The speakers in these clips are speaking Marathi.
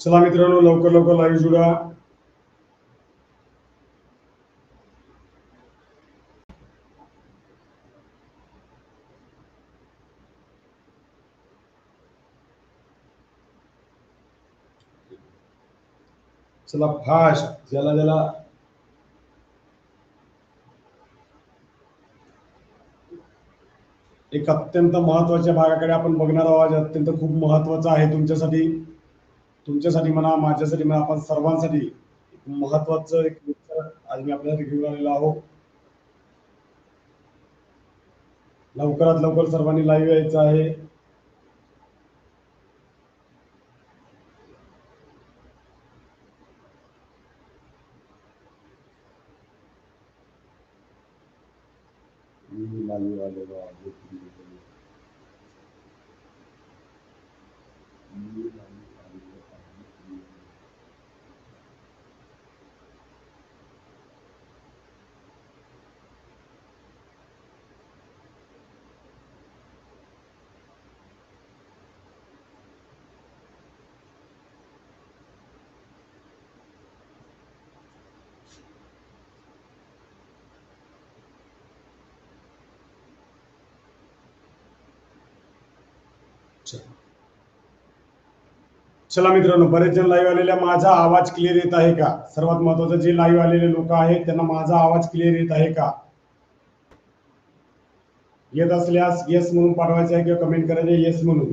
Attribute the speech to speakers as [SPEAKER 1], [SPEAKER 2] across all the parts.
[SPEAKER 1] चला मित्रांनो लवकर लवकर लाईव्ह जुडा. चला फास्ट ज्याला ज्याला. एक अत्यंत महत्त्वाच्या भागाकडे आपण बघणार आहोत. अत्यंत खूप महत्त्वाचा आहे तुमच्यासाठी. तुमच्यासाठी म्हणा माझ्यासाठी म्हणा आपण सर्वांसाठी एक महत्वाचं एक आज मी आपल्यासाठी घेऊन आलेलो आहोत लवकरात लवकर सर्वांनी लाईव्ह यायचं आहे लाईव्ह आलेलो आहे. चला. चला मित्रांनो बरेच जण लाईव्ह आलेल्या माझा आवाज क्लिअर येत आहे का? सर्वात महत्वाचं जे लाईव्ह आलेले लोक आहेत त्यांना माझा आवाज क्लिअर येत आहे का? येत असल्यास येस म्हणून पाठवायचं आहे किंवा कमेंट करायचे येस म्हणून.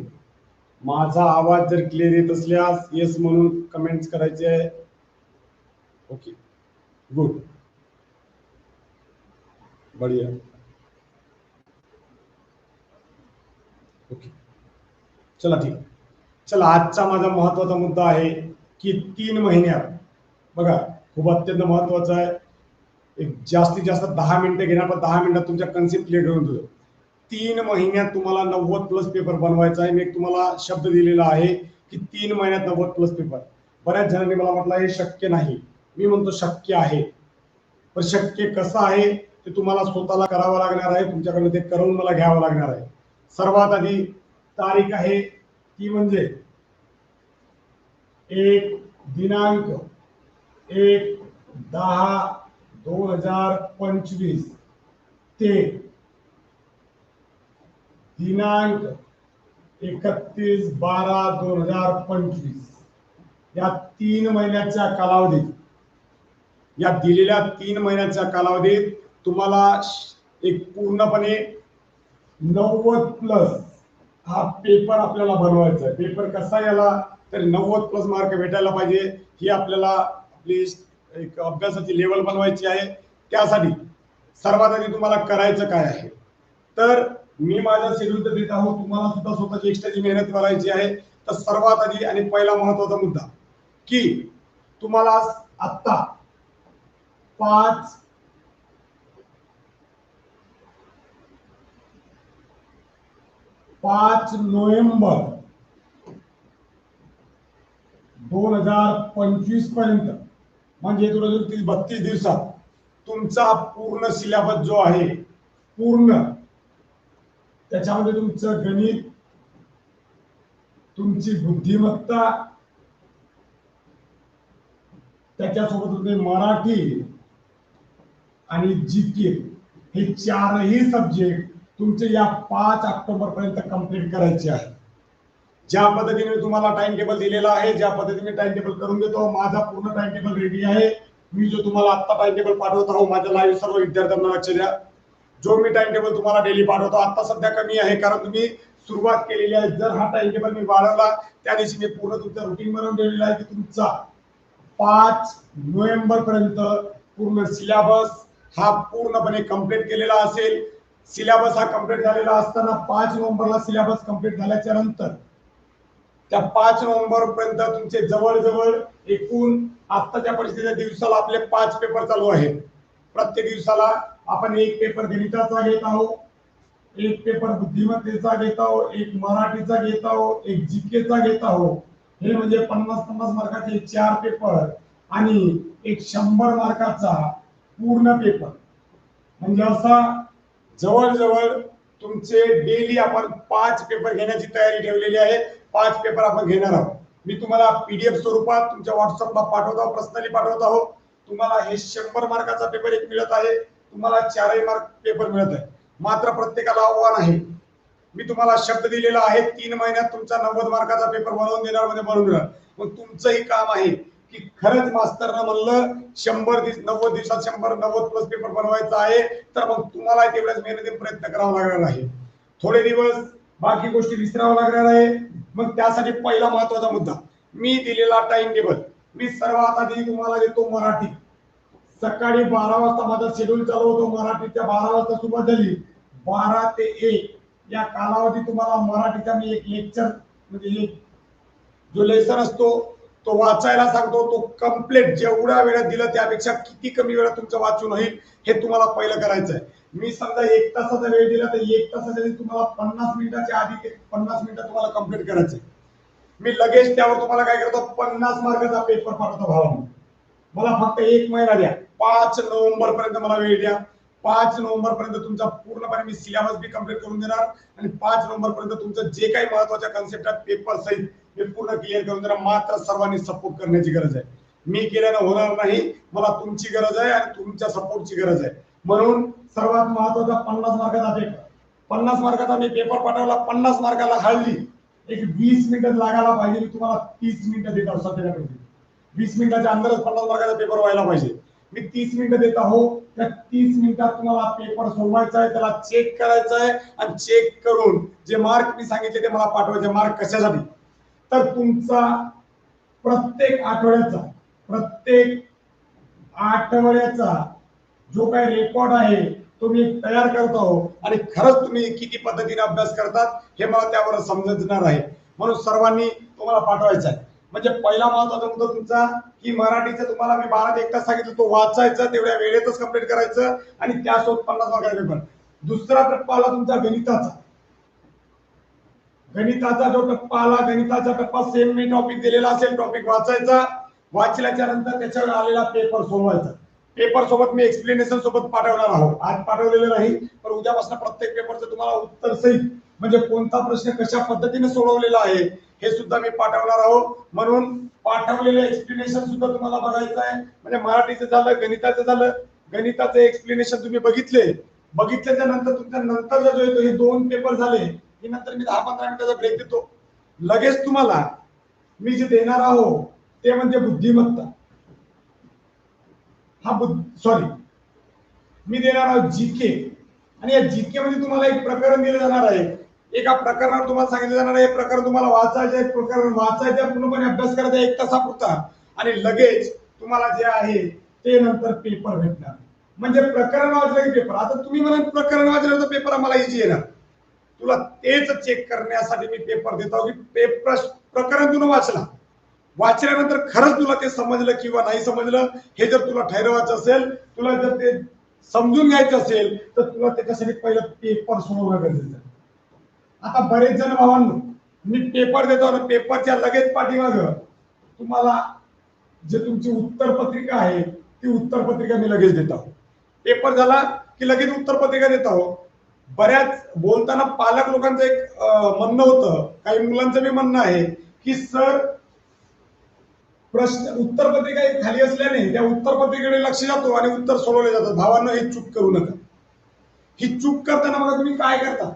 [SPEAKER 1] माझा आवाज जर क्लिअर येत असल्यास येस म्हणून कमेंट करायचे आहे. ओके गुड बढिया ओके चला ठीक. चला आजचा माझा महत्त्वाचा मुद्दा आहे की तीन महिन्यात बघा खूप अत्यंत महत्त्वाचा आहे. एक जास्तीत जास्त दहा मिनिटं घेणार पण दहा मिनिटात तुमच्या कन्सेप्ट क्लिअर करून देतो. तीन महिन्यात तुम्हाला नव्वद प्लस पेपर बनवायचा आहे. मी एक तुम्हाला शब्द दिलेला आहे की तीन महिन्यात नव्वद प्लस पेपर बऱ्याच जणांनी मला म्हटलं हे शक्य नाही. मी म्हणतो शक्य आहे. पण शक्य कसं आहे ते तुम्हाला स्वतःला करावं लागणार आहे. तुमच्याकडनं ते करून मला घ्यावं लागणार आहे. सर्वात आधी तारीख आहे ती म्हणजे एक दिनांक एक दहा दोन हजार पंचवीस. ते दिनांक एकतीस बारा दोन हजार पंचवीस. या तीन महिन्याच्या कालावधीत या दिलेल्या तीन महिन्याच्या कालावधीत तुम्हाला एक पूर्णपणे नव्वद प्लस हा पेपर आपल्याला बनवायचा आहे. पेपर कसा याला तर नव्वद प्लस मार्क भेटायला पाहिजे. ही आपल्याला आपली एक अभ्यासाची लेवल बनवायची आहे. त्यासाठी सर्वात आधी तुम्हाला करायचं काय आहे? तर मी माझ्या शेड्यूल देत आहोत. तुम्हाला सुद्धा स्वतःची एक्स्ट्राची मेहनत करायची आहे. तर सर्वात आधी आणि पहिला महत्त्वाचा मुद्दा की तुम्हाला आत्ता पाच पाच नोव्हेंबर दोन हजार पंचवीसपर्यंत म्हणजे तुला जो तीस बत्तीस दिवसात तुमचा पूर्ण सिलेबस जो आहे पूर्ण त्याच्यामध्ये तुमचं गणित तुमची बुद्धिमत्ता त्याच्यासोबत होते मराठी आणि जी के हे चारही सब्जेक्ट तुमचे या पाच ऑक्टोबर पर्यंत कंप्लीट करायचे आहे. ज्या पद्धतीने मी तुम्हाला टाइम टेबल दिलेला आहे ज्या पद्धतीने टाइम टेबल करून देतो माझा पूर्ण टाइम टेबल रेडी आहे. मी जो तुम्हाला आत्ता टाइम टेबल पाठवत आहो माझ्या लाईव्ह सर्व विद्यार्थ्यांना लक्ष द्या. जो मी टाइम टेबल तुम्हाला डेली पाठवतो आता सध्या कमी आहे कारण तुम्ही सुरुवात केलेली आहे. जर हा टाइम टेबल मी वाढवला त्या दिवशी मी पूर्ण तुमच्या रुटीन बनवून दिलेला आहे की तुमचा पाच नोव्हेंबर पर्यंत पूर्ण सिलेबस हा पूर्णपणे कंप्लीट केलेला असेल. सिलेबस हा कंप्लीट झालेला असताना पाच नोव्हेंबरला सिलेबस कंप्लीट झाल्याच्यानंतर त्या पाच नोव्हेंबर पर्यंत तुमचे जवळजवळ एकूण आत्ताच्या परिस्थितीच्या दिवसाला आपले पाच पेपर चालू आहेत. प्रत्येक दिवसाला आपण एक पेपर गणिताचा घेत आहोत एक पेपर बुद्धिमत्तेचा घेत आहोत एक मराठीचा घेत आहोत एक जीकेचा घेत आहोत. हे म्हणजे पन्नास पन्नास मार्काचे चार पेपर आणि एक शंभर मार्काचा पूर्ण पेपर म्हणजे असा जवळजवळ तुमचे डेली आपण पाच पेपर घेण्याची तयारी ठेवलेली आहे. पाच पेपर आपण घेणार आहोत. मी तुम्हाला पीडीएफ स्वरूपात तुमच्या व्हॉट्सअपला पाठवत आहो पर्सनली पाठवत आहो तुम्हाला हे शंभर मार्काचा पेपर एक मिळत आहे. तुम्हाला चारही मार्क पेपर मिळत आहे. मात्र प्रत्येकाला आव्हान आहे. मी तुम्हाला शब्द दिलेला आहे तीन महिन्यात तुमचा नव्वद मार्काचा पेपर बनवून देणार म्हणजे बनवून देणार. मग तुमचंही काम आहे. की खरंच मास्तरनं म्हणलं शंभर दिवस नव्वद दिवसात शंभर नव्वद प्लस पेपर बनवायचा आहे तर मग तुम्हाला तेवढ्याच मेहनतीने प्रयत्न करावा लागणार आहे. थोडे दिवस बाकी गोष्टी विसरावं लागणार आहे. मग त्यासाठी पहिला महत्त्वाचा मुद्दा मी दिलेला टाइम टेबल मी सर्वात आधी तुम्हाला देतो मराठी. सकाळी बारा वाजता माझा शेड्यूल चालू होतो मराठीच्या बारा वाजता सुरुवात झाली. बारा ते एक. या कालावधी तुम्हाला मराठीचा मी एक लेक्चर म्हणजे एक जो लेसन असतो तो वाचायला सांगतो तो कंप्लीट जेवढ्या वेळात दिलं त्यापेक्षा किती कमी वेळात तुमचं वाचून होईल हे तुम्हाला पहिलं करायचं आहे मी समजा एक तासाचा वेळ दिला तर एक तासाच्या तुम्हाला पन्नास मिनिटाच्या आधी ते पन्नास मिनिटं तुम्हाला कंप्लीट करायचं आहे. मी लगेच त्यावर तुम्हाला काय करतो पन्नास मार्काचा पेपर पाठवतो भावानं. मला फक्त एक महिना द्या. पाच नोव्हेंबर पर्यंत मला वेळ द्या. पाच नोव्हेंबर पर्यंत तुमचा पूर्णपणे मी सिलेबस बी कंप्लीट करून देणार. आणि पाच नोव्हेंबर पर्यंत तुमचं जे काही महत्त्वाच्या कन्सेप्ट आहेत पेपर सहित मी पूर्ण क्लिअर करून देणार मात्र सर्वांनी सपोर्ट करण्याची गरज आहे. मी केल्यानं होणार नाही मला तुमची गरज आहे आणि तुमच्या सपोर्टची गरज आहे. म्हणून सर्वात महत्त्वाचा पन्नास मार्काचा पेपर पन्नास मार्काचा मी पेपर पाठवला पन्नास मार्काला हळली एक वीस मिनिटं लागायला पाहिजे मी तुम्हाला तीस मिनिटं देत आहोत सध्याकडे वीस मिनिटाच्या अंदरच पन्नास मार्काचा पेपर व्हायला पाहिजे. मी तीस मिनिटं देत आहो त्या तीस मिनिटात तुम्हाला पेपर सोडवायचा आहे त्याला चेक करायचा आहे आणि चेक करून जे मार्क मी सांगितले ते मला पाठवायचे. मार्क कशासाठी? तर तुमचा प्रत्येक आठवड्याचा प्रत्येक आठवड्याचा जो काही रेकॉर्ड आहे तो मी तयार करतो आणि खरंच तुम्ही किती पद्धतीने अभ्यास करतात हे मला त्यावर समजणार आहे. म्हणून सर्वांनी तुम्हाला पाठवायचं आहे. म्हणजे पहिला महत्त्वाचा मुद्दा तुमचा की मराठीचा तुम्हाला मी बारा एक तास सांगितलं तो वाचायचं तेवढ्या वेळेतच कंप्लीट करायचं आणि त्यासोबत पन्नास मार्काचा पेपर दुसरा टप्पा आला तुमचा गणिताचा. गणिताचा जो टप्पा आला गणिताचा टप्पा सेम मी टॉपिक दिलेला असेल टॉपिक वाचायचा. वाचल्याच्या नंतर त्याच्यावर आलेला पेपर सोडवायचा पेपर सोबत मी एक्सप्लेनेशन सोबत पाठवणार आहोत. आज पाठवलेलं नाही पण उद्यापासून प्रत्येक पेपरचं तुम्हाला उत्तर सहित म्हणजे कोणता प्रश्न कशा पद्धतीने सोडवलेला आहे हे सुद्धा मी पाठवणार आहोत. म्हणून पाठवलेलं एक्सप्लेनेशन सुद्धा तुम्हाला बघायचं आहे. म्हणजे मराठीचं झालं गणिताचं झालं. गणिताचं एक्सप्लेनेशन तुम्ही बघितले. बघितल्याच्या नंतर तुमच्या नंतरचा जो येतो हे दोन पेपर झाले. की नंतर मी दहा पंधरा मिनिटाचा ब्रेक देतो. लगेच तुम्हाला मी जे देणार आहो ते म्हणजे बुद्धिमत्ता. हा बुद्ध सॉरी मी देणार आहोत जीके आणि या जीके मध्ये तुम्हाला एक प्रकरण दिलं जाणार आहे. एका प्रकरणावर तुम्हाला सांगितलं जाणार आहे हे प्रकरण तुम्हाला वाचायचं आहे प्रकरण वाचायचं आहे, पूर्णपणे अभ्यास करायचा एक तासापुरता. आणि लगेच तुम्हाला जे आहे ते नंतर पेपर भेटणार. म्हणजे प्रकरण वाचलं की पेपर आता तुम्ही मला प्रकरण वाचलं तर पेपर आम्हाला इझी येणार. तुला तेच चेक करण्यासाठी मी पेपर देतो की पेपर प्रकरण तुला वाचला. वाचल्यानंतर खरंच तुला ते समजलं किंवा नाही समजलं हे जर तुला ठरवायचं असेल तुला जर ते समजून घ्यायचं असेल तर तुला त्याच्यासाठी पहिलं पेपर सोडवणं गरजेचं आहे. आता बरेच जण भावांनो मी पेपर देतो ना पेपरच्या लगेच पाठीमाग तुम्हाला जे तुमची उत्तर पत्रिका आहे ती उत्तर पत्रिका मी लगेच देत आहो. पेपर झाला की लगेच उत्तर पत्रिका आहो. बऱ्याच बोलताना पालक लोकांचं एक म्हणणं होतं काही मुलांचं बी म्हणणं आहे की सर प्रश्न उत्तरपत्रिका एक खाली असल्याने त्या उत्तरपत्रिकेकडे लक्ष जातो आणि उत्तर सोडवले जातं भावांना ही चूक करू नका. ही चूक करताना बघा तुम्ही काय करता.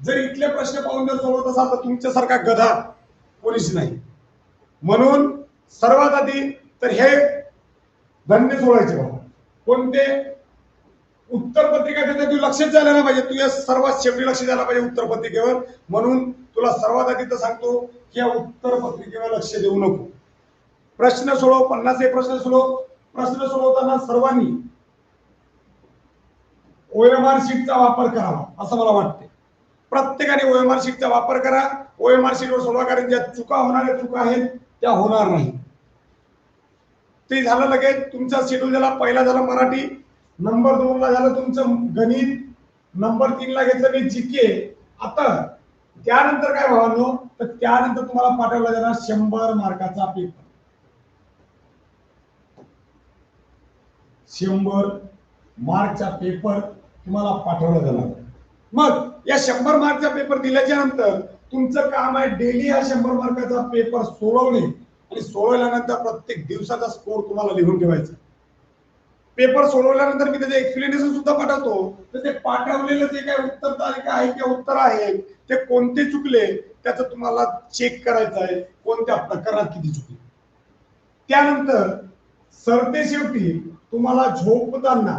[SPEAKER 1] जर इथले प्रश्न पाहून जर सोडवत असाल तर तुमच्यासारखा गधा कोणीच नाही. म्हणून सर्वात आधी तर हे धंदे सोडायचे बाबा कोणते? उत्तर पत्रिका देते तू लक्षच द्यायला ना पाहिजे. तुझ्या सर्वात शेवटी लक्ष द्यायला पाहिजे उत्तर पत्रिकेवर. म्हणून तुला सर्वात आधी तर सांगतो की या उत्तर पत्रिकेवर लक्ष देऊ नको. प्रश्न सोडव पन्नास एक प्रश्न सोडव. प्रश्न सोडवताना सर्वांनी ओएमआर शीटचा वापर करावा असं मला वाटते प्रत्येकाने ओएमआर शीटचा वापर करा. ओएमआर शीटवर सोडवा कारण ज्या चुका होणाऱ्या चुका आहेत त्या होणार नाही. ते झालं लगेच. तुमचा शेड्यूल झाला पहिला झाला मराठी. नंबर दोन ला झालं तुमचं गणित. नंबर तीन ला घेतलं मी जीके. आता त्यानंतर काय भावांनो? तर त्यानंतर तुम्हाला पाठवला जाणार शंभर मार्काचा पेपर शंभर मार्कचा पेपर तुम्हाला पाठवला जाणार. मग या शंभर मार्कचा पेपर दिल्याच्या नंतर तुमचं काम आहे डेली हा शंभर मार्काचा पेपर सोडवणे. आणि सोडवल्यानंतर प्रत्येक दिवसाचा स्कोर तुम्हाला लिहून ठेवायचा. पेपर सोडवल्यानंतर मी त्याचे एक्सप्लेनेशन सुद्धा पाठवतो. तर ते पाठवलेलं जे काही उत्तर तालिका आहे किंवा उत्तर आहे. ते कोणते चुकले त्याचं तुम्हाला चेक करायचं आहे. कोणत्या प्रकारात किती चुकले? त्यानंतर सरते शेवटी तुम्हाला झोपताना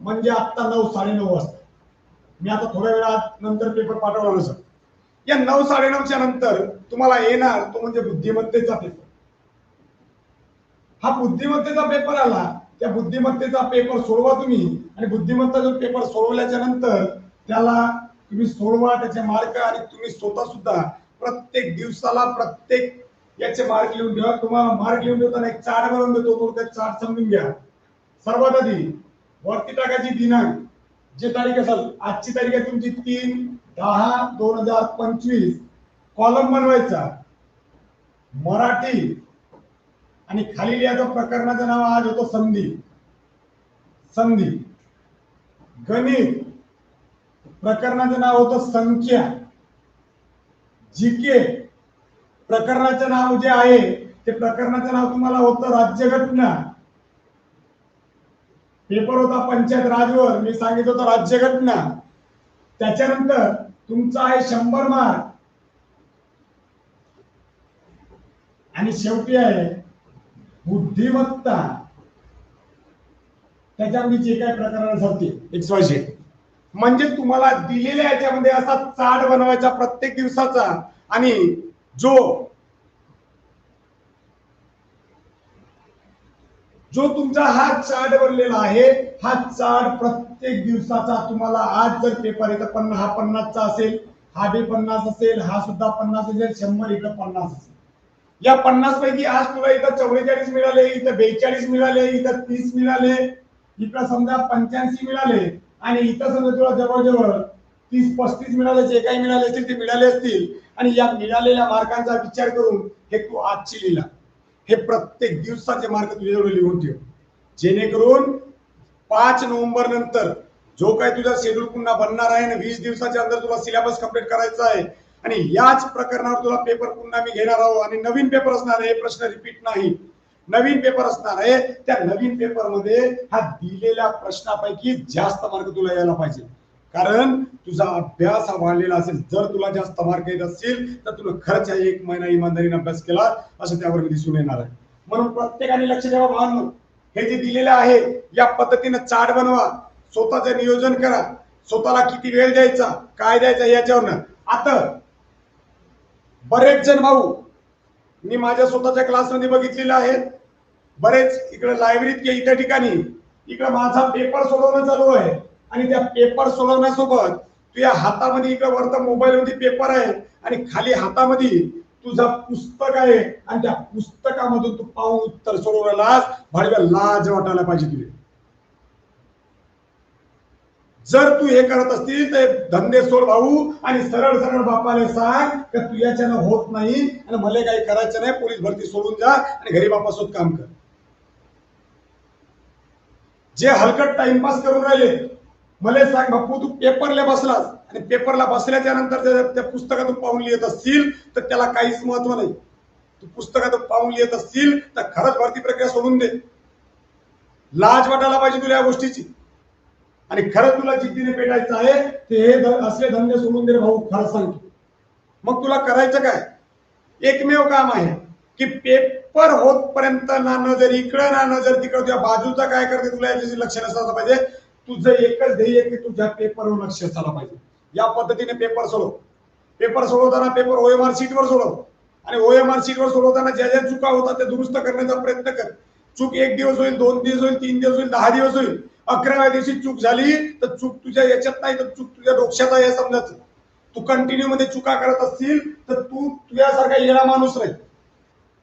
[SPEAKER 1] म्हणजे आता नऊ साडेनऊ वाजता. मी आता थोड्या वेळात नंतर पेपर पाठवला नसत या नऊ साडेनऊच्या नंतर तुम्हाला येणार तो म्हणजे बुद्धिमत्तेचा पेपर हा बुद्धिमत्तेचा पेपर आला त्या बुद्धिमत्तेचा पेपर सोडवा तुम्ही. आणि बुद्धिमत्ता जो पेपर सोडवल्याच्या नंतर त्याला तुम्ही सोडवा त्याचे मार्क आणि तुम्ही स्वतः सुद्धा प्रत्येक दिवसाला प्रत्येक याचे मार्क लिहून ठेवा. तुम्हाला मार्क लिहून ठेवताना एक चार्ट बनवून देतो तो त्या चार्ट समजून घ्या. सर्वात आधी वरती टाकायची दिनांक. जे तारीख असाल आजची तारीख आहे तुमची तीन दहा दोन हजार पंचवीस. कॉलम बनवायचा. मराठी आणि खालील या प्रकरणाचं नाव आज होतं संधी. संधी. गणित. प्रकरणाचं नाव होतं संख्या. जीके. प्रकरणाचं नाव जे आहे ते प्रकरणाचं नाव तुम्हाला होतं राज्यघटना. पेपर होता पंचायत राजवर मी सांगितलं होतं राज्यघटना. त्याच्यानंतर तुमचा आहे शंभर मार्क. आणि शेवटी आहे बुद्धिमत्ता. त्याच्यामध्ये जे काही प्रकरण असतील एक्स वाय झेड म्हणजे तुम्हाला दिलेल्या याच्यामध्ये असा चार्ट बनवायचा प्रत्येक दिवसाचा आणि जो जो तुमचा हा चार्ट बनलेला आहे हा चार्ट प्रत्येक दिवसाचा तुम्हाला आज जर पेपर येतं पन्नास हा पन्नासचा असेल हा बी पन्नास असेल हा सुद्धा पन्नास असेल शंभर इकडं पन्नास असेल. या पन्नास पैकी आज तुला इथं चौवेचाळीस मिळाले इथं बेचाळीस मिळाले इथं तीस मिळाले इथं समजा पंच्याऐंशी मिळाले आणि इथं समजा तुला जवळजवळ तीस पस्तीस मिळाले जे काही मिळाले असतील ते मिळाले असतील. आणि या मिळालेल्या मार्कांचा विचार करून हे तू आजची लिहिला हे प्रत्येक दिवसाचे मार्क तुझ्याजवळ लिहून ठेव. जेणेकरून पाच नोव्हेंबर नंतर जो काही तुझा शेड्यूल पुन्हा बनणार आहे ना वीस दिवसाच्या अंदर तुला सिलेबस कंप्लीट करायचा आहे आणि याच प्रकरणावर तुला पेपर पुन्हा मी घेणार आहोत. आणि नवीन पेपर असणार आहे प्रश्न रिपीट नाही. नवीन पेपर असणार आहे त्या नवीन पेपरमध्ये हा दिलेल्या प्रश्नापैकी जास्त मार्क तुला यायला पाहिजे. कारण तुझा अभ्यास हा वाढलेला असेल. जर तुला जास्त मार्क येत असतील तर तुला खरंच एक महिना इमानदारीने अभ्यास केला असं त्यावर दिसून येणार आहे. म्हणून प्रत्येकाने लक्ष द्यावा भावांनो. हे जे दिलेलं आहे या पद्धतीनं चार्ट बनवा. स्वतःचं नियोजन करा. स्वतःला किती वेळ द्यायचा काय द्यायचा याच्यावरनं. आता बरेच जण भाऊ मी माझ्या स्वतःच्या क्लासमध्ये बघितलेलं आहे बरेच इकडे लायब्ररीत किंवा इतर ठिकाणी इकडे माझा पेपर सोडवणं चालू आहे आणि त्या पेपर सोडवण्यासोबत तुझ्या हातामध्ये इकडे वरता मोबाईल मध्ये पेपर आहे आणि खाली हातामध्ये तुझा पुस्तक आहे आणि त्या पुस्तकामधून तू पाहून उत्तर सोडवलेलास भाडव्या लाज वाटायला पाहिजे तुझे जर तू हे करत असतील तर धंदे सोड भाऊ आणि सरळ सरळ बापाला सांग का तुझ्याच्यानं होत नाही आणि मला काही करायचं नाही पोलीस भरती सोडून जा आणि घरी बापासोबत काम कर. जे हलकट टाइमपास करून राहिले मला सांग बापू तू पेपरला बसलास आणि पेपरला बसल्याच्या नंतर त्या- त्या पुस्तकातून पाहून लिहित असतील तर त्याला काहीच महत्त्व नाही. तू पुस्तकातून पाहून लिहित असतील तर खरंच भरती प्रक्रिया सोडून दे. लाज वाटायला पाहिजे तुला या गोष्टीची. आणि खरं तुला जिद्दीने पेटायचं आहे ते हे ध- असले धंदे सोडून दे भाऊ खरं सांगतो. मग तुला करायचं काय? एकमेव काम आहे की पेपर होतपर्यंत ना नजर इकडं ना नजर तिकडं. तुझ्या बाजूचा काय करते तुला याच्याशी लक्ष नसायला पाहिजे. तुझं एकच ध्येय की तुझ्या पेपरवर लक्ष असायला पाहिजे. या पद्धतीने पेपर सोडव. पेपर सोडवताना पेपर ओएमआर सीटवर सोडव. आणि ओएमआर सीटवर सोडवताना ज्या ज्या चुका होतात त्या दुरुस्त करण्याचा प्रयत्न कर. चूक एक दिवस होईल दोन दिवस होईल तीन दिवस होईल दहा दिवस होईल. अकराव्या दिवशी चूक झाली तर चूक तुझ्या याच्यात नाही तर चूक तुझ्या डोक्यात आहे हे समजायचं. तू कंटिन्यू मध्ये चुका करत असतील तर तू तुझ्यासारखा येणा माणूस नाही.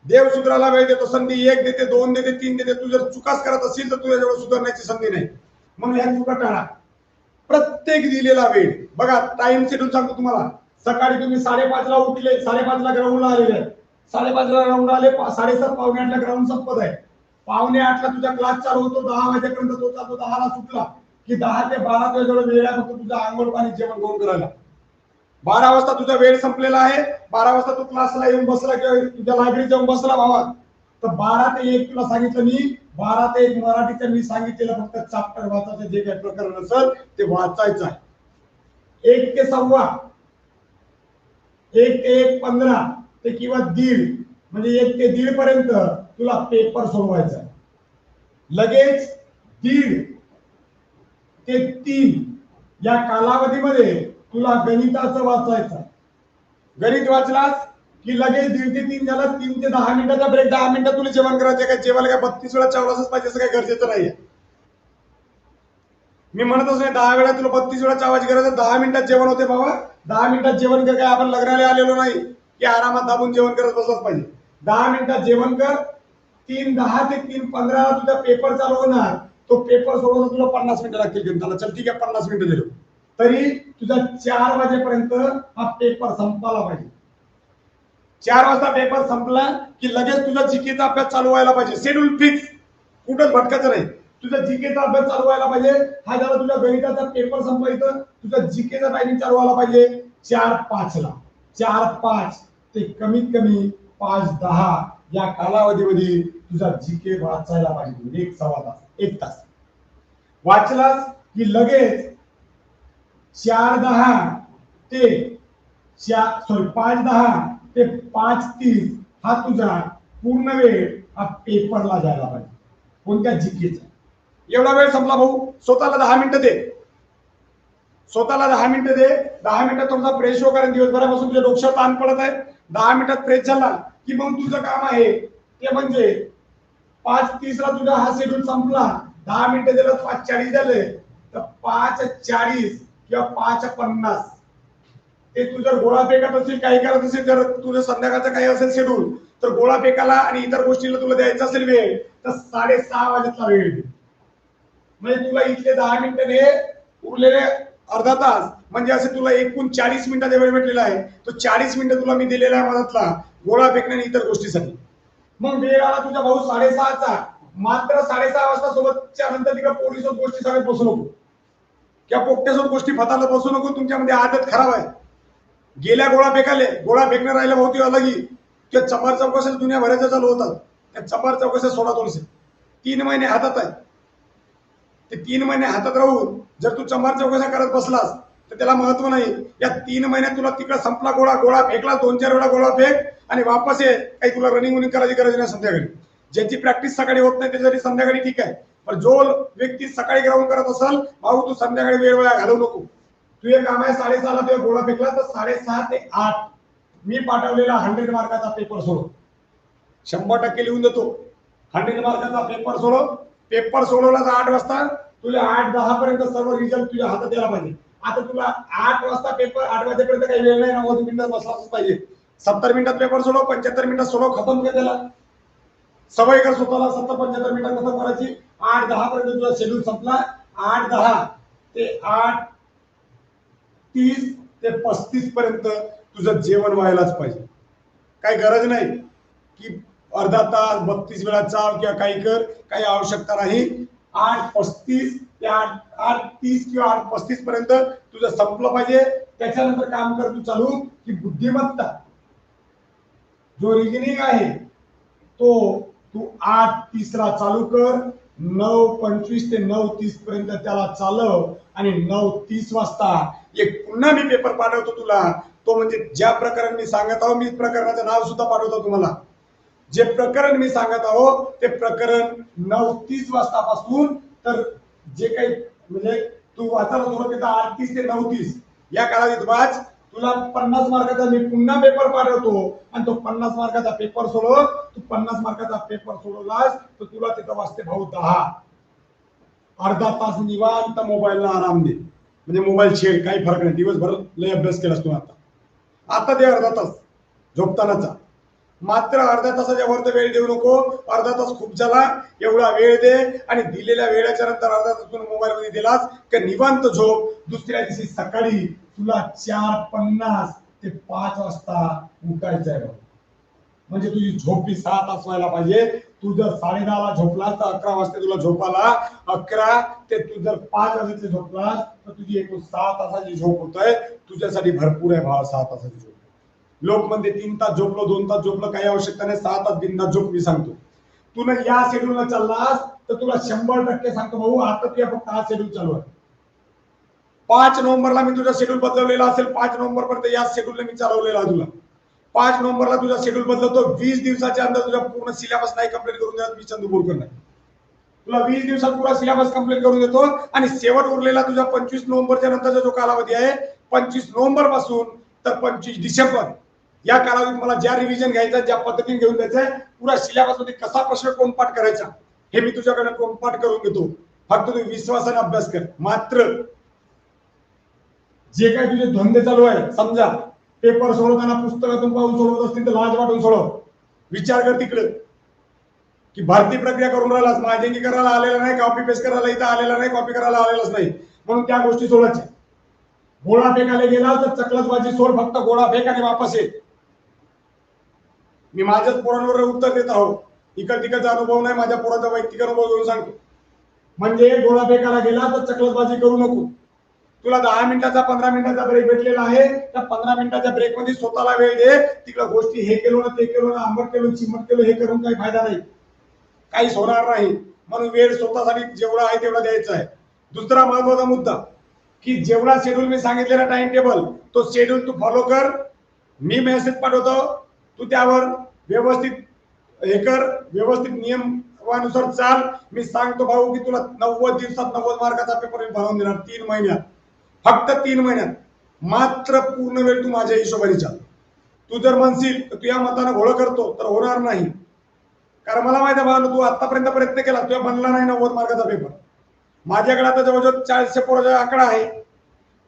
[SPEAKER 1] देव सुधाराला वेळ देतो संधी एक देते दोन देते तीन देते. तू जर चुकाच करत असतील तर तुझ्या जवळ सुधारण्याची संधी नाही. म्हणून ह्या चुका टाळा. प्रत्येक दिलेला वेळ. बघा टाइम शेड्यूल सांगतो तुम्हाला. सकाळी तुम्ही साडेपाचला उठले साडेपाचला ग्राउंडला आलेले. साडेपाचला ग्राउंड आले पा- साडेसात पावणे ग्राउंड संपत आहे. पावणे आठला तुझा क्लास चालू होतो दहा वाजेपर्यंत तो चालतो दहाला सुटला की दहा ते बारा तुझ्याजवळ वेळ आहे फक्त तुझा आंघोळ पाणी जेवण घेऊन करायला. बारा वाजता तुझा वेळ संपलेला आहे बारा वाजता तू क्लासला येऊन बसला किंवा तुझ्या लायब्ररीत जाऊन बसला भावा. तर बारा ते एक तुला सांगितलं मी बारा ते एक मराठीचं मी सांगितलेलं फक्त चाप्टर वाचायचं जे काही प्रकरण असेल ते वाचायचं आहे. एक ते सव्वा एक ते एक पंधरा ते किंवा दीड म्हणजे एक ते दीड पर्यंत तुला पेपर सोडवायचा. लगेच दीड ते तीन या कालावधीमध्ये तुला गणिताचं वाचायचं. गणित वाचलास की लगेच दीड ते तीन झालं तीन ते दहा मिनिटाचा ब्रेक दहा मिनिटात तुला जेवण करायचं काय जेवायला काय? बत्तीस वेळा चावलासच पाहिजे असं काय गरजेचं नाहीये. मी म्हणतच नाही दहा वेळा तुला बत्तीस वेळा चावायची गरज दहा मिनिटात जेवण होते बाबा. दहा मिनिटात जेवण कर काय? आपण लग्नाला आलेलो नाही. की आरामात दाबून जेवण करत बसलाच पाहिजे. दहा मिनिटात जेवण कर. तीन दहा ते तीन पंधराला तुझा पेपर चालू होणार. तो पेपर सोडवून तुला पन्नास मिनिटं लागतील त्याला चल ठीक आहे पन्नास मिनिटं दिलो. तरी तुझा चार वाजेपर्यंत हा पेपर संपायला पाहिजे. चार वाजता पेपर संपला की लगेच तुझा जीकेचा अभ्यास चालू व्हायला पाहिजे. शेड्यूल फिक्स कुठंच भटकायचं नाही. तुझा जीकेचा अभ्यास चालू व्हायला पाहिजे. हा झाला तुझ्या गणिताचा पेपर संपायचं तुझा जीकेचा टायमिंग चालू व्हायला पाहिजे. चार पाच ला चार पाच ते कमीत कमी पाच दहा या कालावधीमध्ये तुझा जीके वाचायला पाहिजे. एक सव्वा तास एक तास. वाचलास की लगेच चार दहा ते चार सॉरी पाच दहा ते पाच तीस हा तुझा पूर्ण वेळ हा पेपरला जायला पाहिजे. कोणत्या जिकेचा? एवढा वेळ संपला भाऊ. स्वतःला दहा मिनिटं दे. स्वतःला दहा मिनिटं दे. दहा मिनिटात तुमचा फ्रेश हो कारण दिवसभरापासून तुझ्या डोक्यात ताण पडत आहे. दहा मिनिटात फ्रेश झाला की मग तुझं काम आहे. ते म्हणजे पाच तीसला तुझा हा शेड्यूल संपला. दहा मिनिटं दिलं पाच चाळीस झाले. तर पाच चाळीस किंवा पाच पन्नास. ते तू जर गोळा फेकत असेल काही करत असेल जर तुझं संध्याकाळचं काही असेल शेड्यूल तर गोळा फेकाला आणि इतर गोष्टीला तुला द्यायचा असेल वेळ तर साडेसहा वाजेतला वेळ. म्हणजे तुला इथले दहा मिनिटं हे उरलेले अर्धा तास. म्हणजे असे तुला एकूण चाळीस मिनिटाचा वेळ भेटलेला आहे. तो चाळीस मिनिटं तुला मी दिलेला आहे मधातला गोळा फेकणे आणि इतर गोष्टीसाठी. मग वेळ आला तुझा भाऊ साडेसहाचा. मात्र साडेसहा वाजता सोबतच्या नंतर तिकडे पोलीस गोष्टी सगळ्यात बसू नको. किंवा पोपट्यासोबत गोष्टी फताला बसू नको तुमच्यामध्ये आदत खराब आहे. गेल्या गोळा फेकाले गोळा फेकणं राहिल्या भाऊ अलगी. किंवा चमार चौकशा दुनिया चालू होतात. त्या चमार चौकशा सोडा दोनशे तीन महिने हातात आहे. ते तीन महिने हातात राहून जर तू चंबार चौकशा करत बसलास तर त्याला महत्त्व नाही. या तीन महिन्यात तुला तिकडे संपला गोळा गोळा फेकला दोन चार वेळा गोळा फेक आणि वापस ये. काही तुला रनिंग वनिंग करायची गरज नाही संध्याकाळी. ज्याची प्रॅक्टिस सकाळी होत नाही त्याच्यासाठी संध्याकाळी ठीक आहे. पण जो व्यक्ती सकाळी ग्राउंड करत असेल भाऊ तू संध्याकाळी वेळ वेळा घालवू नको. तुझे काम आहे साडेसहाला तुझ्या गोळा फेकला तर साडेसहा ते आठ मी पाठवलेला हंड्रेड मार्काचा पेपर सोडव. शंभर टक्के लिहून देतो. हंड्रेड मार्काचा पेपर सोडव. पेपर सोडवला तर आठ वाजता तुला आठ दहा पर्यंत सर्व रिझल्ट तुझ्या हातात यायला पाहिजे. आता तुला आठ वाजता पेपर आठ वाजेपर्यंत काही वेळ नाही नव्वद मिनिटात बसलाच पाहिजे. सत्तर मिनिटात पेपर सोडव पंच्याहत्तर मिनिटात सोडव खतम कर त्याला. सवय कर स्वतःला सत्तर पंच्याहत्तर मिनिटात खतम करायची? आठ दहा पर्यंत तुझा शेड्यूल संपला आठ दहा ते आठ तीस ते पस्तीस पर्यंत तुझं जेवण व्हायलाच पाहिजे. काही गरज नाही की अर्धा तास बत्तीस वेळा चाव किंवा काही कर काही आवश्यकता नाही. आठ पस्तीस ते आठ आठ तीस किंवा आठ पस्तीस पर्यंत तुझं संपलं पाहिजे. त्याच्यानंतर काम कर तू चालू की बुद्धिमत्ता. जो रिजनिंग आहे तो तू आठ तीसला चालू कर. नऊ पंचवीस ते नऊ तीस पर्यंत त्याला चालव. आणि नऊ तीस वाजता एक पुन्हा मी पेपर पाठवतो तुला. तो म्हणजे ज्या प्रकरण मी सांगत आहो मी प्रकरणाचं नाव सुद्धा पाठवतो तुम्हाला. जे प्रकरण मी सांगत आहो ते प्रकरण नऊ तीस वाजतापासून तर जे काही म्हणजे तू वाचायला सुरुवात केला आठ ते नऊतीस या कालावधीत वाच तुला पन्नास मार्काचा मी पुन्हा पेपर पाठवतो. आणि तो पन्नास मार्काचा पेपर सोडव. तू पन्नास मार्काचा पेपर सोडवलास तर तुला तिथं वाचते भाऊ दहा. अर्धा तास निवांत मोबाईलला आराम दे. म्हणजे मोबाईल छेड काही फरक नाही. दिवसभर लय अभ्यास केलास तू आता. आता दे अर्धा तास. झोपतानाचा. मात्र अर्ध्या तासाच्या वरती वेळ देऊ नको. अर्धा तास खूप झाला. एवढा वेळ दे आणि दिलेल्या वेळेच्या नंतर अर्धा तास मोबाईल मध्ये दिलास का निवांत झोप. दुसऱ्या दिवशी सकाळी तुला चार पन्नास ते पाच वाजता उठायचं आहे बघ. म्हणजे तुझी झोप ही सहा तास व्हायला पाहिजे. तू जर साडे ला झोपलास तर अकरा वाजता तुला झोपाला अकरा ते तू जर पाच वाजता झोपलास तर तुझी एकूण सहा तासाची झोप होत आहे तुझ्यासाठी भरपूर आहे भाव सहा तासाची झोप. लोक म्हणते तीन तास झोपलो दोन तास झोपलो काही आवश्यकता नाही सहा तास बिंदा झोप मी सांगतो. तू ना या शेड्यूलला चाललास तर तुला शंभर टक्के सांगतो भाऊ आता तुझ्या फक्त हा शेड्यूल चालू आहे. पाच नोव्हेंबरला मी तुझा शेड्यूल बदलवलेला असेल पाच नोव्हेंबर पर्यंत या शेड्यूलने मी चालवलेला तुला. पाच नोव्हेंबरला तुझा शेड्यूल बदलतो वीस दिवसाच्या अंदर तुझा पूर्ण सिलेबस नाही कंप्लीट करून देत मी चंदू नाही. तुला वीस दिवसात पुरा सिलेबस कंप्लीट करून देतो आणि शेवट उरलेला तुझा पंचवीस नोव्हेंबरच्या नंतरचा जो कालावधी आहे पंचवीस नोव्हेंबरपासून तर पंचवीस डिसेंबर. या कालावधीत मला ज्या रिव्हिजन घ्यायचा ज्या पद्धतीने घेऊन द्यायचंय पुरा सिलेबसमध्ये कसा प्रश्न कोणपाठ करायचा हे मी तुझ्याकडे कोणपाठ करून घेतो. फक्त तू विश्वासाने अभ्यास कर. मात्र जे काही तुझे धंदे चालू आहे समजा पेपर सोडवताना पुस्तकातून पाहून सोडवत असतील तर लाज वाटून सोडव. विचार कर तिकडे. की भारतीय प्रक्रिया करून राहिलास माझ्या करायला आलेला नाही कॉपी पेस्ट करायला इथं आलेला नाही कॉपी करायला आलेलाच नाही. म्हणून त्या गोष्टी सोडायच्या गोळा फेकायला गेला तर चकलतबाजी सोड फक्त गोळा फेक आणि वापस येत मी माझ्याच पोरांवर उत्तर देत आहो. इकड तिकडचा अनुभव नाही माझ्या पोराचा वैयक्तिक अनुभव घेऊन सांगतो. म्हणजे गोळा फेकायला गेला तर चकलतबाजी करू नको. तुला दहा मिनिटाचा पंधरा मिनिटाचा ब्रेक भेटलेला आहे. त्या पंधरा मिनिटाच्या ब्रेकमध्ये स्वतःला वेळ दे. तिकडे गोष्टी हे केलो ना ते केलो ना आंबट केलो चिमट केलो हे करून काही फायदा नाही. काहीच होणार नाही. म्हणून वेळ स्वतःसाठी जेवढा आहे तेवढा द्यायचा आहे. दुसरा महत्त्वाचा मुद्दा की जेवढा शेड्यूल मी सांगितलेला टाइम टेबल तो शेड्यूल तू फॉलो कर. मी मेसेज पाठवतो तू त्यावर व्यवस्थित हे कर व्यवस्थित नियमानुसार चाल. मी सांगतो भाऊ की तुला नव्वद दिवसात नव्वद मार्काचा पेपर मी भरून देणार तीन महिन्यात. फक्त तीन महिन्यात. मात्र पूर्ण वेळ तू माझ्या हिशोबाने चाल. तू जर म्हणशील तर तू या मतानं घोळ करतो तर होणार नाही. कारण मला माहिती आहे भाऊ तू आतापर्यंत प्रयत्न केला तुझ्या बनला नाही नव्वद मार्काचा पेपर माझ्याकडे आता जवळजवळ चाळीसशे पोराचा आकडा आहे.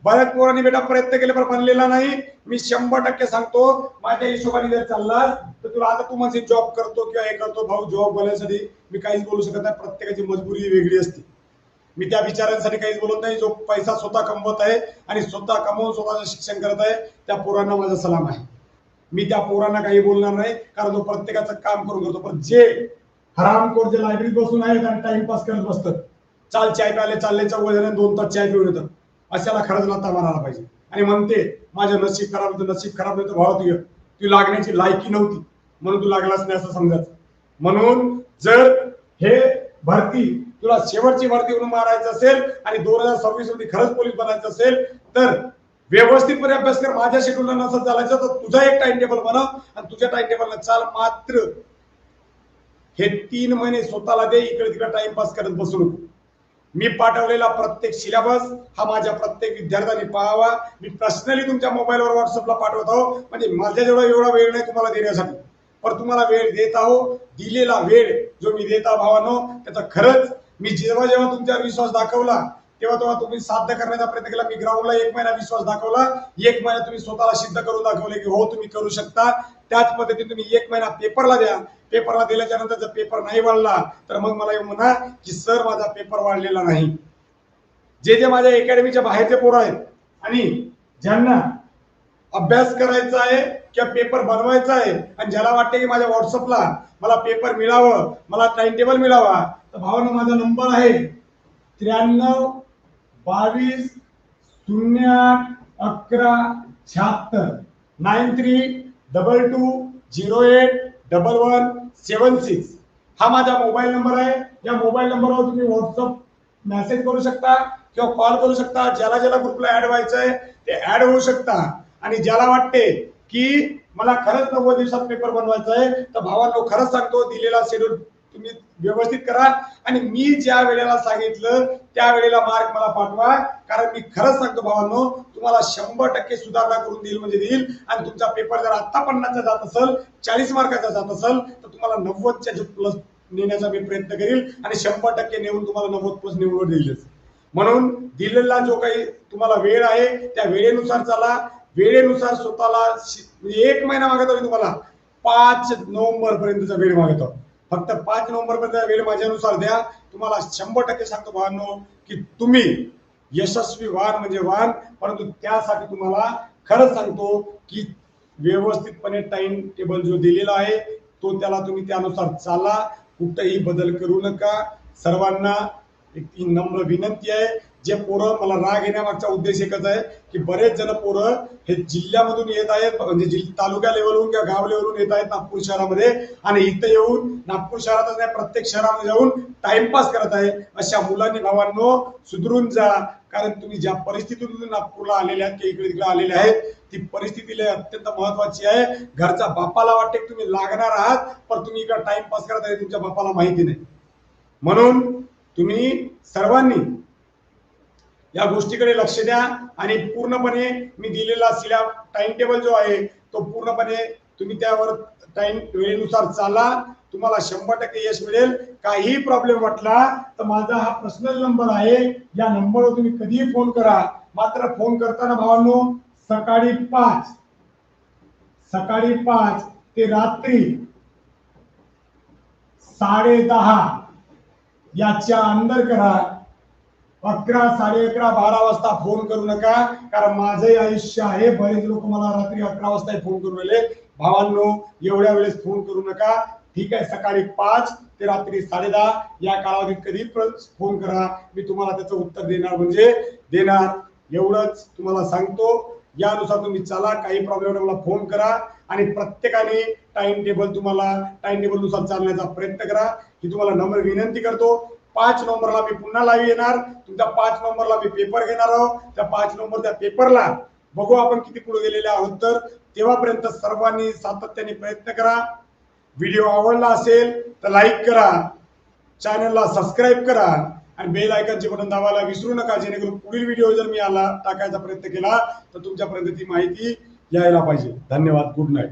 [SPEAKER 1] बऱ्याच पोरांनी बेटा प्रयत्न केले पण बनलेला नाही. मी शंभर टक्के सांगतो माझ्या हिशोबाने जर चाललास तर तुला आता तू म्हणजे जॉब करतो किंवा हे करतो भाऊ जॉब बोलण्यासाठी मी काहीच बोलू शकत नाही प्रत्येकाची मजबुरी वेगळी असते. मी त्या विचारांसाठी काहीच बोलत नाही जो पैसा स्वतः कमवत आहे आणि स्वतः कमवून स्वतःचं शिक्षण करत आहे त्या पोरांना माझा सलाम आहे. मी त्या पोरांना काही बोलणार नाही कारण तो प्रत्येकाचं काम करून करतो पण जे हरामखोर जे लायब्ररीत बसून आहेत आणि टाइमपास करत बसतात चाल चाय प्याले चालले चौघ जण दोन तास चाय पिऊन येतात. अशाला खरंच लाता मारायला पाहिजे. आणि म्हणते माझं नशीब खराब होतं नशीब खराब नाही तर भावा तुझं. तू लागण्याची लायकी नव्हती. म्हणून तू लागलाच नाही असं समजायचं. म्हणून जर हे भरती तुला शेवटची भरती म्हणून मारायचं असेल आणि दोन हजार सव्वीसमध्ये खरंच पोलीस बनायचं असेल तर व्यवस्थितपणे अभ्यास कर. माझ्या शेड्यूलला नसत चालायचं तर तुझा एक टाइम टेबल बनव आणि तुझ्या टाइम टेबलला चाल मात्र. हे तीन महिने स्वतःला दे इकडे तिकडे टाइमपास करत बसू नको. मी पाठवलेला प्रत्येक सिलेबस हा माझ्या प्रत्येक विद्यार्थ्यांनी पाहावा. मी पर्सनली तुमच्या मोबाईलवर व्हॉट्सअपला पाठवत. आहो म्हणजे माझ्या जेवढा एवढा वेळ नाही तुम्हाला देण्यासाठी. पण तुम्हाला वेळ देत आहो. दिलेला वेळ जो मी देत आहो भावानो त्याचा खरंच मी जेव्हा जेव्हा तुमच्यावर विश्वास दाखवला तेव्हा तेव्हा तुम्ही साध्य करण्याचा प्रयत्न केला. मी ग्राउंडला एक महिना विश्वास दाखवला. एक महिना तुम्ही स्वतःला सिद्ध करून दाखवले की हो तुम्ही करू शकता. त्याच पद्धतीने तुम्ही एक महिना पेपरला द्या. पेपरला दिल्याच्या नंतर जर पेपर नाही वाढला तर मग मला येऊ म्हणा की सर माझा पेपर वाढलेला नाही. जे जे माझ्या अकॅडमीच्या बाहेरचे पोरं आहेत आणि ज्यांना अभ्यास करायचा आहे किंवा पेपर बनवायचा आहे आणि ज्याला वाटते की माझ्या व्हॉट्सअपला मला पेपर मिळावं मला टाइम टेबल मिळावा तर भावानं माझा नंबर आहे त्र्याण्णव बावीस शून्य आठ अकरा शहात्तर. Nine three double two zero eight double one seven six. हा माझा मोबाईल नंबर आहे. या मोबाईल नंबरवर तुम्ही व्हॉट्सअप मेसेज करू शकता किंवा कॉल करू शकता. ज्याला ज्याला ग्रुपला ऍड व्हायचं आहे ते ऍड होऊ शकता. आणि ज्याला वाटते की मला खरंच नव्वद दिवसात पेपर बनवायचा आहे तर भावांनो खरंच सांगतो दिलेला शेड्यूल तुम्ही व्यवस्थित करा. आणि मी ज्या वेळेला सांगितलं त्या वेळेला मार्क मला पाठवा. कारण मी खरंच सांगतो भावांनो तुम्हाला शंभर टक्के सुधारणा करून देईल म्हणजे देईल. आणि तुमचा पेपर जर आत्ता पन्नासचा जात असेल चाळीस मार्काचा जात असेल तर तुम्हाला नव्वदच्या प्लस नेण्याचा मी प्रयत्न करील. आणि शंभर टक्के नेऊन तुम्हाला नव्वद प्लस निवड देईलच. म्हणून दिलेला जो काही तुम्हाला वेळ आहे त्या वेळेनुसार चाला. वेळेनुसार स्वतःला एक महिना मागत मी तुम्हाला. पाच नोव्हेंबर पर्यंतचा वेळ मागतो फक्त पाच नोव्हेंबर पर्यंत वेळ माझ्यानुसार द्या. तुम्हाला शंभर टक्के सांगतो भावांनो की तुम्ही यशस्वी वाहन म्हणजे वाहन परंतु त्यासाठी तुम्हाला खरंच सांगतो की व्यवस्थितपणे टाइम टेबल जो दिलेला आहे तो त्याला तुम्ही त्यानुसार चाला. कुठंही बदल करू नका. सर्वांना एक ती नम्र विनंती आहे. जे पोरं मला राग येण्यामागचा उद्देश एकच आहे की बरेच जण पोरं हे जिल्ह्यामधून येत आहेत म्हणजे जिल्हा तालुका लेवलवरून किंवा गाव लेवलवरून येत आहेत नागपूर शहरामध्ये आणि इथं येऊन नागपूर शहरातच नाही प्रत्येक शहरामध्ये जाऊन टाइमपास करत आहे. अशा मुलांनी भावांनो सुधरून जा. कारण तुम्ही ज्या परिस्थितीतून नागपूरला आलेले आहेत किंवा इकडे तिकडे आलेले आहेत ती परिस्थिती लय अत्यंत महत्वाची आहे. घरचा बापाला वाटते की तुम्ही लागणार आहात पण तुम्ही इकडे टाइमपास करत आहे तुमच्या बापाला माहिती नाही. म्हणून तुम्ही सर्वांनी या गोष्टीकडे लक्ष द्या आणि पूर्णपणे मी दिलेला सिल्या टाइम टेबल जो आहे तो पूर्णपणे तुम्ही त्यावर टाइम वेळेनुसार चाला. तुम्हाला शंभर टक्के यश मिळेल. काही प्रॉब्लेम वाटला तर माझा हा पर्सनल नंबर आहे. या नंबरवर तुम्ही कधीही फोन करा. मात्र फोन करताना भावांनो सकाळी पाच सकाळी पाच ते रात्री साडे दहा याच्या अंदर करा. अकरा साडे अकरा बारा वाजता फोन करू नका. कारण माझंही आयुष्य आहे. बरेच लोक मला रात्री अकरा वाजता फोन करून राहिले. भावांनो एवढ्या वेळेस फोन करू नका. ठीक आहे सकाळी पाच ते रात्री साडे दहा. या कालावधीत कधी फोन करा. मी तुम्हाला त्याचं उत्तर देणार. म्हणजे देणार एवढंच तुम्हाला सांगतो. यानुसार तुम्ही चला काही प्रॉब्लेम मला फोन करा. आणि प्रत्येकाने टाइम टेबल तुम्हाला टाइम टेबलनुसार चालण्याचा प्रयत्न करा. ही तुम्हाला नम्र विनंती करतो. पाच नंबरला मी पुन्हा लाईव्ह येणार. तुमच्या पाच नंबरला मी पेपर घेणार आहोत. त्या पाच नंबर त्या पेपरला बघू आपण किती पुढे गेलेले आहोत तर. तेव्हापर्यंत सर्वांनी सातत्याने प्रयत्न करा. व्हिडिओ आवडला असेल तर लाईक करा. चॅनलला सबस्क्राईब करा. आणि बेल आयकॉनचे बटन दाबायला विसरू नका. जेणेकरून पुढील व्हिडिओ जर मी आला टाकायचा प्रयत्न केला तर तुमच्यापर्यंत ती माहिती यायला पाहिजे. धन्यवाद. Good night